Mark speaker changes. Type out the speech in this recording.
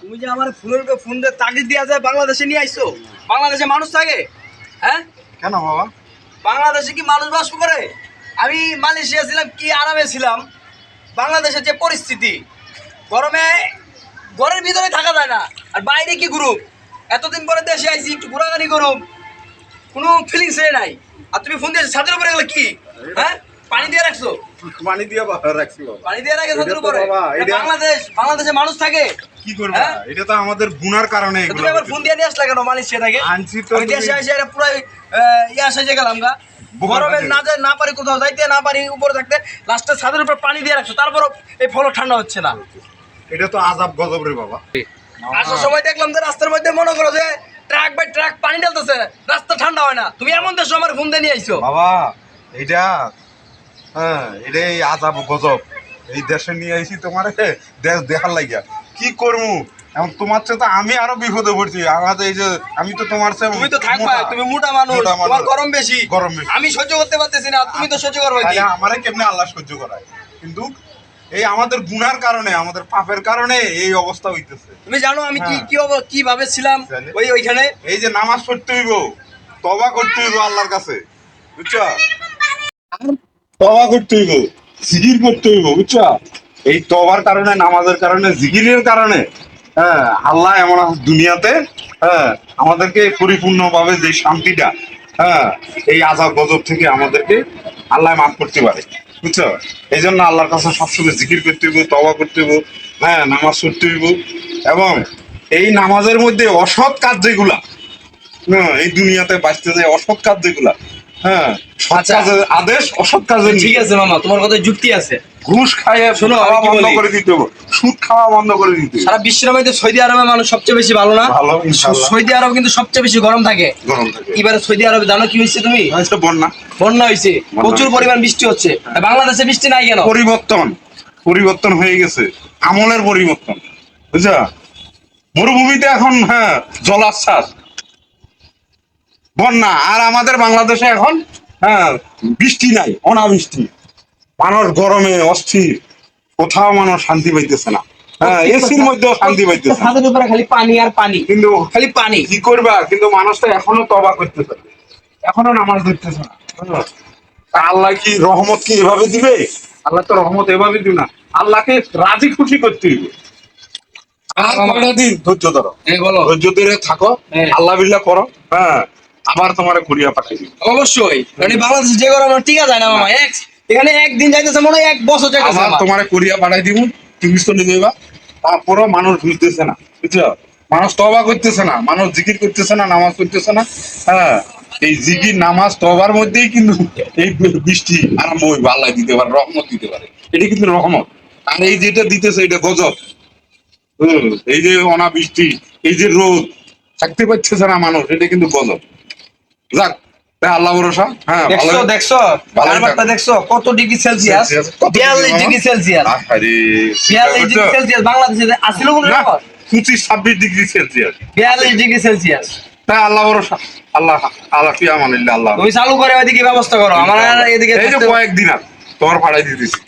Speaker 1: তুমি যে আমার ফোনের উপরে ফোন দিয়ে তাগিদ দিয়া যায় বাংলাদেশে নিয়ে আইছো? বাংলাদেশে মানুষ থাকে? হ্যাঁ?
Speaker 2: কেন বাবা?
Speaker 1: বাংলাদেশে কি মানুষ বাস করে? আমি মালয়েশিয়া ছিলাম কি আরামে ছিলাম। বাংলাদেশের যে পরিস্থিতি গরমে ঘরের ভিতরে থাকা যায় না। আর বাইরে কি গ্রুপ এতদিন পরে দেশে আইছি একটু ঘোরাঘুরি করুম। কোনো ফিলিংস নাই। আর তুমি ফোন দিয়ে ছাদের উপরে গেলে কি? হ্যাঁ? পানি দিয়ে রাখছো?
Speaker 2: পানি দিয়ে রাখছি
Speaker 1: পানি দিয়ে রাখে
Speaker 2: তো
Speaker 1: উপরে। বাংলাদেশ বাংলাদেশে মানুষ থাকে।
Speaker 2: কি করবা?
Speaker 1: হ্যাঁ?
Speaker 2: এটা তো আমাদের গুনার কারণে এগুলো
Speaker 1: তুমি আবার ফোন দিয়ে নিয়ে আসলা কেন? মালয়েশিয়া থেকে
Speaker 2: আনছি তো
Speaker 1: দেশে এসে এটা পুরো ইয়া সেজে গেলাম গা। গরমে না যায় না পারি কোথাও যাইতে না পারি উপরে থাকতে লাস্টে ছাদের উপর পানি দিয়ে রাখছো। তারপর এই ফল ঠান্ডা হচ্ছে না।
Speaker 2: এটা তো আজাব গজব রে বাবা।
Speaker 1: আসার সময় দেখলাম যে রাস্তার মধ্যে মনে করো যে ট্রাক বাই ট্রাক পানি ঢালতেছে রাস্তা ঠান্ডা হয় না। তুমি এমন দেশ আমার ফোন দিয়ে নিয়ে আইছো।
Speaker 2: বাবা এটা হ্যাঁ এটা এই আজাব গজব। এই দেশে নিয়ে আইছি তোমার দেশ দেখার লাগিয়া। কি করব এখন তোমার চেয়ে তো আমি আরও বিপদে পড়ছি। আমাদের এই যে আমি তো তোমার চেয়ে
Speaker 1: তুমি তো থাকবা
Speaker 2: মোটা।
Speaker 1: তুমি মোটা মানুষ তোমার গরম বেশি।
Speaker 2: গরম বেশি।
Speaker 1: আমি সহ্য করতে পারতেছি না তুমি তো সহ্য করবে কি
Speaker 2: তাহলে আমারে কেমনে আল্লাহ সহ্য করায়? কিন্তু এই আমাদের গুনার কারণে আমাদের পাপের কারণে এই অবস্থা হইতেছে।
Speaker 1: তুমি জানো আমি কি
Speaker 2: হ্যাঁ।
Speaker 1: কি অব- কীভাবে ছিলাম? ওই ওইখানে।
Speaker 2: এই যে নামাজ পড়তে হইব তবা করতে হইব আল্লাহর কাছে। বুঝছ? তবা করতে হইব, জিকির করতে হইব, বুঝছ? এই তবার কারণে, নামাজের কারণে, জিকিরের কারণে হ্যাঁ আল্লাহ এমন দুনিয়াতে হ্যাঁ আমাদেরকে পরিপূর্ণভাবে যে শান্তিটা হ্যাঁ এই আজাব গজব থেকে আমাদেরকে আল্লাহ মাফ করতে পারে, বুঝছ? এই জন্য আল্লাহর কাছে সবসময় জিকির করতে হইব তবা করতে হইব হ্যাঁ নামাজ পড়তে হইব এবং এই নামাজের মধ্যে অসৎ কাজ যেগুলা হ্যাঁ এই দুনিয়াতে বাঁচতে যায় অসৎ কাজ যেগুলা হ্যাঁ সৎ
Speaker 1: আচ্ছা।
Speaker 2: কাজের আদেশ অসৎ কাজের
Speaker 1: ঠিক আছে মামা তোমার কথা যুক্তি আছে।
Speaker 2: ঘুষ খাইয়ে
Speaker 1: শোনো,
Speaker 2: খাওয়া বন্ধ করে দিতে হবে। সুদ খাওয়া বন্ধ করে দিতে
Speaker 1: সারা বিশ্বের মধ্যে সৌদি আরবে মানুষ সবচেয়ে বেশি ভালো না?
Speaker 2: ভালো,
Speaker 1: সৌদি আরব কিন্তু সবচেয়ে বেশি গরম থাকে।
Speaker 2: গরম থাকে।
Speaker 1: এবারে সৌদি আরবে জানো কি হয়েছে তুমি?
Speaker 2: বন্যা।
Speaker 1: বন্যা হয়েছে। প্রচুর। পরিমাণ বৃষ্টি হচ্ছে। বাংলাদেশে বৃষ্টি নাই কেন?
Speaker 2: পরিবর্তন পরিবর্তন হয়ে গেছে। আমলের পরিবর্তন। বুঝছা? মরুভূমিতে এখন হ্যাঁ জলাচ্ছ্বাস বন্যা। আর আমাদের বাংলাদেশে এখন হ্যাঁ বৃষ্টি নাই অনাবৃষ্টি। মানুষ গরমে অস্থির। কোথাও মানুষ শান্তি পাইতেছে না। হ্যাঁ এসির মধ্যেও শান্তি পাইতেছে না।
Speaker 1: উপরে খালি পানি আর পানি।
Speaker 2: কিন্তু
Speaker 1: খালি পানি।
Speaker 2: কি করবা? কিন্তু মানুষটা এখনও তবা করতেছে। এখনও নামাজ ধরতেছে না। হ্যাঁ। আল্লাহ কি রহমত কি এভাবে দিবে? আল্লাহ তো রহমত এভাবে দিবে না। আল্লাহকে রাজি খুশি করতে হইবে। আর কয়টা দিন? ধৈর্য ধরো।
Speaker 1: বলো।
Speaker 2: ধৈর্য ধরে থাকো।
Speaker 1: হ্যাঁ।
Speaker 2: আল্লাহ বিল্লাহ করো। হ্যাঁ। আবার তোমার কুড়িয়া পাঠাই দিবে।
Speaker 1: অবশ্যই। এই বাংলাদেশে যে গরম টিকা যায় না মামা। এক এখানে একদিন যাইতেছে মনে হয় এক বছর যাইতেছে
Speaker 2: আবার তোমার কুড়িয়া পাঠাই দিব তুমি চলে যাবা তারপরও মানুষ বুঝতেছে না বুঝছ? মানুষ তবা করতেছে না মানুষ জিকির করতেছে না নামাজ করতেছে না। হ্যাঁ এই জিকির নামাজ তবার মধ্যেই কিন্তু এই বৃষ্টি আরম্ভ হইবে আল্লাহ দিতে পারে রহমত দিতে পারে। এটা কিন্তু রহমত। আর এই যেটা দিতেছে এটা গজব। এই যে অনাবৃষ্টি এই যে রোদ থাকতে পারতেছে না মানুষ এটা কিন্তু গজব। যাক আল্লাহ ভরসা। হ্যাঁ
Speaker 1: দেখছ দেখছ?
Speaker 2: ভালো
Speaker 1: দেখছ কত ডিগ্রি সেলসিয়াস?
Speaker 2: ডিগ্রি
Speaker 1: বিয়াল্লিশ ডিগ্রি সেলসিয়াস। বিয়াল্লিশ ডিগ্রি সেলসিয়াস বাংলাদেশে আসছিল কোনো
Speaker 2: না
Speaker 1: রেকর্ড?
Speaker 2: পঁচিশ ছাব্বিশ ডিগ্রি সেলসিয়াস।
Speaker 1: বিয়াল্লিশ ডিগ্রি সেলসিয়াস।
Speaker 2: তাই আল্লাহ ভরসা। আল্লাহ আল্লাহ কি আমানিল্লাহ আল্লাহ।
Speaker 1: তুমি চালু করে ওইদিকে ব্যবস্থা করো। আমার এদিকে
Speaker 2: এই যে কয়েকদিন আর তোমার ভাড়াই দিতেছি